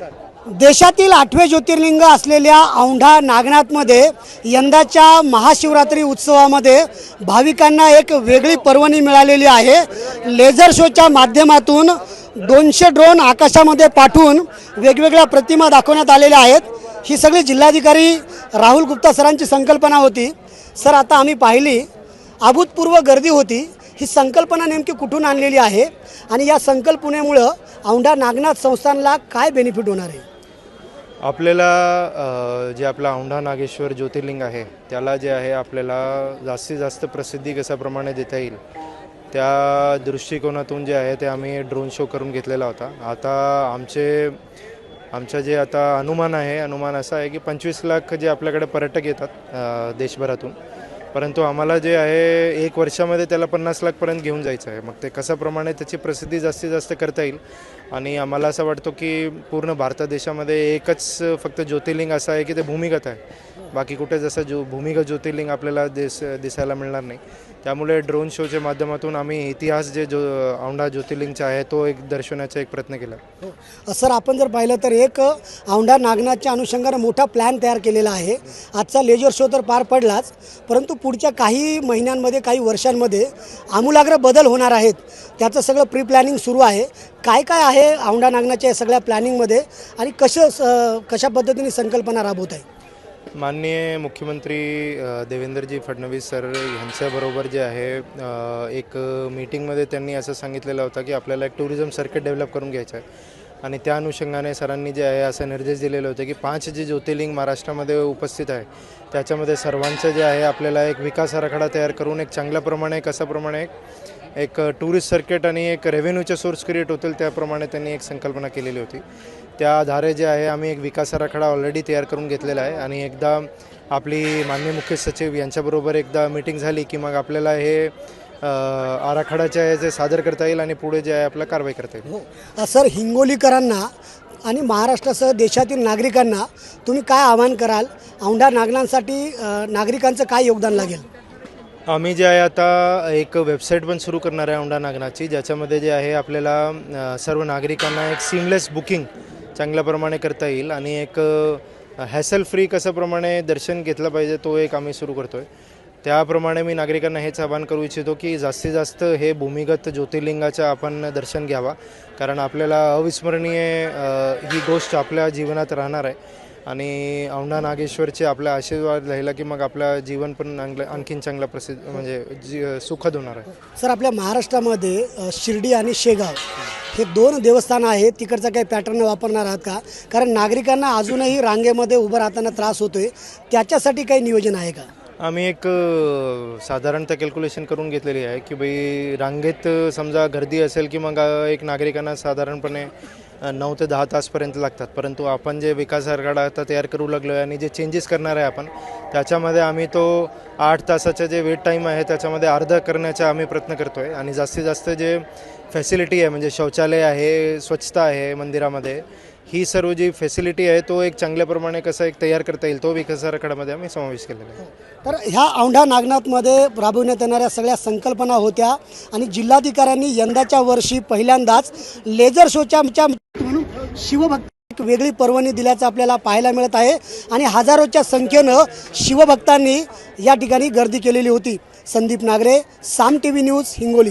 देशातील आठवे ज्योतिर्लिंग असलेल्या औंढा नागनाथमध्ये यंदाच्या महाशिवरात्री उत्सवामध्ये भाविकांना एक वेगळी पर्वणी मिळालेली आहे. लेझर शोच्या माध्यमातून दोनशे ड्रोन आकाशामध्ये पाठवून वेगवेगळ्या प्रतिमा दाखवण्यात आलेल्या आहेत. ही सगळी जिल्हाधिकारी राहुल गुप्ता सरांची संकल्पना होती. सर आता आम्ही पाहिली अभूतपूर्व गर्दी होती. ही संकल्पना नेमकी कुठून आणलेली आहे? आणि या संकल्पनेमुळं औंढा नागनाथ संस्थानला काय बेनिफिट होणार आहे? आपल्याला जे आपला औंढा नागेश्वर ज्योतिर्लिंग आहे त्याला जे आहे आपल्याला जास्तीत जास्त प्रसिद्धी कशाप्रमाणे देता येईल त्या दृष्टिकोनातून जे आहे ते आम्ही ड्रोन शो करून घेतलेला होता. आता आमचे आमचं जे आता अनुमान आहे अनुमान असं आहे की पंचवीस लाख जे आपल्याकडे पर्यटक येतात देशभरातून परंतु आम्हाला जे आहे एक वर्षामध्ये त्याला पन्नास लाखपर्यंत घेऊन जायचं आहे. मग ते कशाप्रमाणे त्याची प्रसिद्धी जास्तीत जास्त करता येईल? आणि आम्हाला असं वाटतो की पूर्ण भारत देशामध्ये एकच फक्त ज्योतिर्लिंग असं आहे की ते भूमिगत आहे. बाकी कुठे जसं जो भूमिगत ज्योतिर्लिंग आपल्याला दिस दिसायला मिळणार नाही. त्यामुळे ड्रोन शोच्या माध्यमातून आम्ही इतिहास जे जो औंढा ज्योतिर्लिंगचा आहे तो एक दर्शवण्याचा एक प्रयत्न केला. हो. सर आपण जर पाहिलं तर एक औंढा नागनाथच्या अनुषंगानं मोठा प्लॅन तयार केलेला आहे. आजचा लेजर शो तर पार पडलाच. परंतु पुढच्या काही महिन्यांमध्ये काही वर्षांमध्ये आमूलाग्र बदल होणार आहेत. त्याचं सगळं प्री प्लॅनिंग सुरू आहे. काय काय आहे औंढा नागनाच्या या सगळ्या प्लॅनिंगमध्ये आणि कसं स- कशा पद्धतीने संकल्पना राबवत आहे? माननीय मुख्यमंत्री देवेंद्रजी फडणवीस सर यांच्याबरोबर जे आहे एक मीटिंगमध्ये त्यांनी असं सांगितलेलं होतं की आपल्याला एक टुरिझम सर्किट डेव्हलप करून घ्यायचं आहे. आणि त्या अनुषंगाने सरांनी जे आहे असे निर्देश दिलेले होते की पाच जे ज्योतिर्लिंग महाराष्ट्रामध्ये उपस्थित आहे. त्याच्यामध्ये सर्वांचं जे आहे आपल्याला एक विकास आराखडा तयार करून एक चांगल्याप्रमाणे कशाप्रमाणे एक एक टुरिस्ट सर्किट आणि एक रेव्हेन्यूचे सोर्स क्रिएट होतील त्याप्रमाणे त्यांनी एक संकल्पना केलेली होती. त्या आधारे जे आहे आम्ही एक विकास आराखडा ऑलरेडी तयार करून घेतलेला आहे आणि एकदा आपली माननीय मुख्य सचिव यांच्याबरोबर एकदा मीटिंग झाली की मग आपल्याला हे अ, आराखडाचे आहे जे सादर करता येईल आणि पुढे जे आहे आपल्याला कारवाई करता येईल. हो. सर हिंगोलीकरांना आणि महाराष्ट्रासह देशातील नागरिकांना तुम्ही काय आवाहन कराल? औंढा नागनांसाठी नागरिकांचं काय योगदान लागेल? आम्ही जे आहे आता एक वेबसाईट पण सुरू करणार आहे औंढा नागनाची ज्याच्यामध्ये जे आहे आपल्याला सर्व नागरिकांना एक सीमलेस बुकिंग चांगल्या प्रमाणे करता येईल आणि एक हॅसल फ्री कशाप्रमाणे दर्शन घेतलं पाहिजे तो एक आम्ही सुरू करतो आहे त्याप्रमाणे मी नागरिकांना हेच आवाहन करू इच्छितो की जास्तीत जास्त हे भूमिगत ज्योतिर्लिंगाचं आपण दर्शन घ्यावा. कारण आपल्याला अविस्मरणीय ही गोष्ट आपल्या जीवनात राहणार आहे. आणि औंढा नागेश्वरचे आपला आशीर्वाद राहिला की मग आपलं जीवन पण चांगलं आणखीन चांगला प्रसिद्ध म्हणजे जी सुखद होणार आहे. सर आपल्या महाराष्ट्रामध्ये शिर्डी आणि शेगाव हे दोन देवस्थानं आहेत. तिकडचा काही पॅटर्न वापरणार आहात का? कारण नागरिकांना अजूनही रांगेमध्ये उभं राहताना त्रास होतोय. त्याच्यासाठी काही नियोजन आहे का? आम्ही एक साधारणतः कॅल्क्युलेशन करून घेतलेली आहे की बाई रांगेत समजा गर्दी असेल की मग एक नागरिकांना साधारणपणे नऊ ते दहा तासपर्यंत लागतात. परंतु आपण जे विकास आराखडा आता तयार करू लागलो आहे आणि जे चेंजेस करणार आहे आपण त्याच्यामध्ये आम्ही तो आठ तासाचा जे वेट टाईम आहे त्याच्यामध्ये अर्धा करण्याचा आम्ही प्रयत्न करतो आहे आणि जास्तीत जास्त जे फॅसिलिटी आहे म्हणजे शौचालय आहे स्वच्छता आहे मंदिरामध्ये ही सर्व जी फॅसिलिटी आहे तो एक चांगल्याप्रमाणे कसं एक तयार करता येईल तो विकास आराखड्यामध्ये आम्ही समावेश केलेला आहे. तर ह्या औंढा नागनाथमध्ये राबवण्यात येणाऱ्या सगळ्या संकल्पना होत्या आणि जिल्हाधिकाऱ्यांनी यंदाच्या वर्षी पहिल्यांदाच लेझर शोच्या म्हणून शिवभक्त एक वेगळी पर्वणी दिल्याचं आपल्याला पाहायला मिळत आहे. आणि हजारोच्या संख्येनं शिवभक्तांनी या ठिकाणी गर्दी केलेली होती. Sandeep Nagre Saam T V news Hingoli.